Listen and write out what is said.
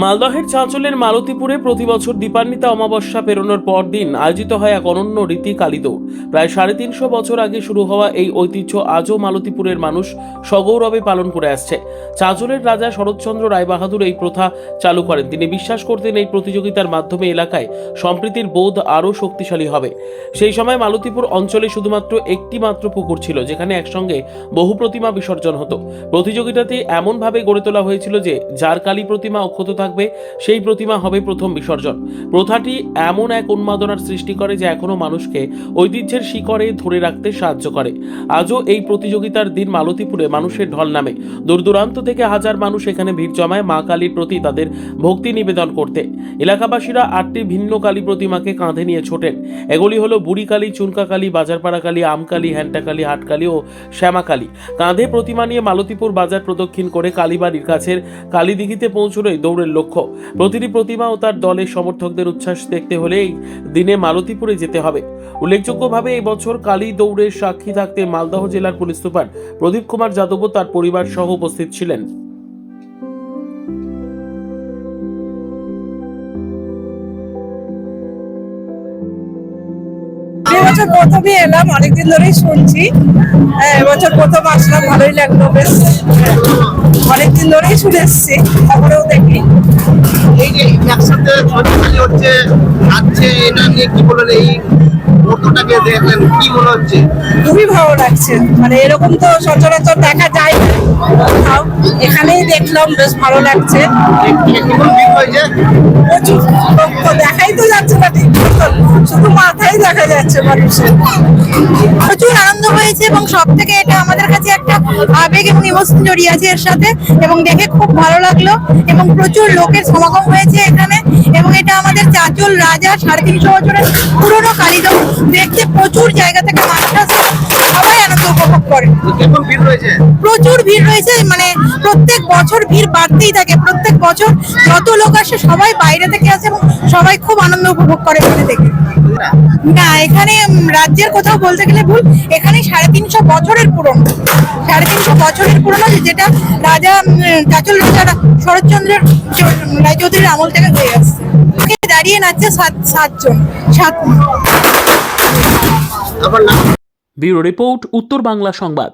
মালদহের চাঁচলের মালতীপুরে প্রতি বছর দীপান্বিতা অমাবস্যা পেরোনোর পর দিন আয়োজিত হয় এক অনন্য রীতি কালিদৌড় প্রায় সাড়ে তিনশো বছর আগে শুরু হওয়া এই ঐতিহ্য আজও মালতীপুরের মানুষ সগৌরবে পালন করে আসছে। চাঁচলের রাজা শরৎচন্দ্র রায়বাহাদুর এই প্রথা চালু করেন। তিনি বিশ্বাস করতেন এই প্রতিযোগিতার মাধ্যমে এলাকায় সম্প্রীতির বোধ আরও শক্তিশালী হবে। সেই সময় মালতীপুর অঞ্চলে শুধুমাত্র একটি মাত্র পুকুর ছিল, যেখানে একসঙ্গে বহু প্রতিমা বিসর্জন হতো। প্রতিযোগিতাটি এমনভাবে গড়ে তোলা হয়েছিল যে, যার কালী প্রতিমা অক্ষত থাকবে, সেই প্রতিমা হবে প্রথম বিসর্জন। প্রথাটি এমন এক উন্মাদনার সৃষ্টি করে যে এখনও মানুষকে ঐতিহ্যের শিকড়ে ধরে রাখতে সাহায্য করে। আজও এই প্রতিযোগিতার দিন মালতীপুরে মানুষের ঢল নামে। দূর দূরান্ত থেকে হাজার মানুষ এখানে ভিড় জমায় মা কালীর প্রতি তাদের ভক্তি নিবেদন করতে। এলাকাবাসীরা আটটি ভিন্ন কালী প্রতিমাকে কাঁধে নিয়ে ছোটেন। এগুলি হলো বুড়ি কালী, চুনকা কালী, বাজারপাড়া কালী আমকালী হ্যান্টা কালী হাটকালী ও শ্যামা কালী। কাঁধে প্রতিমা নিয়ে মালতীপুর বাজার প্রদক্ষিণ করে কালীবাড়ির কাছের কালীদিঘিতে পৌঁছলোই দৌড়ের লক্ষ্য। প্রতিটি প্রতিমা ও তার দলের সমর্থকদের উচ্ছ্বাস দেখতে হলেই দিনে মালতীপুরে যেতে হবে। উল্লেখযোগ্যভাবে এই বছর কালী দৌড়ের সাক্ষী থাকতে মালদহ জেলার পুলিশ সুপার প্রদীপ কুমার যাদব ও তার পরিবার সহ উপস্থিত ছিলেন। এবছর প্রথমে এলাম অনেকদিন ধরেই শুনছি। হ্যাঁ এবছর প্রথম আসলাম ভালোই লাগল বেশ। অনেকদিন ধরেই শুনে এসছি তারপরেও দেখি। এই যে একসাথে খালি হচ্ছে এটা নিয়ে কি বলেন এই মুহূর্তটাকে দেখলেন কি মনে হচ্ছে? খুবই ভালো লাগছে। মানে এরকম তো সচরাচর দেখা যায় না। এখানেই দেখলাম বেশ ভালো লাগছে। প্রচুর। তো যাচ্ছে না ঠিক মতন। শুধু মাথাই দেখা যাচ্ছে মানুষের। প্রচুর আনন্দ হয়েছে এবং সব থেকে এটা আমাদের কাছে একটা আবেগ এবং ইমোশন জড়িয়ে আছে এর সাথে এবং দেখে খুব ভালো লাগল এবং প্রচুর লোকের সমাগম হয়েছে এখানে এবং এটা আমাদের চাচল রাজা সাড়ে তিনশো বছরের পুরনো কালীদম দেখতে প্রচুর জায়গা থেকে মানুষ সবাই আনন্দ উপভোগ করে। ভিড় প্রচুর ভিড় রয়েছে মানে প্রত্যেক বছর ভিড় বাড়তেই থাকে বছর যত লোক আসে সবাই বাইরে থেকে আসে এবং সবাই খুব আনন্দ উপভোগ করে এখানে দেখে। না এখানে রাজ্যের কোথাও বলতে গেলে ভুল এখানে সাড়ে তিনশো বছরের পুরনো। সাড়ে তিনশো বছরের পুরনো যেটা রাজা চাচল রাজা শরৎচন্দ্রের রায়চৌধুরীর আমল থেকে হয়ে আসছে। দাঁড়িয়ে নাচছে সাত সাতজন সাত ব্যুরো রিপোর্ট উত্তর বাংলা সংবাদ।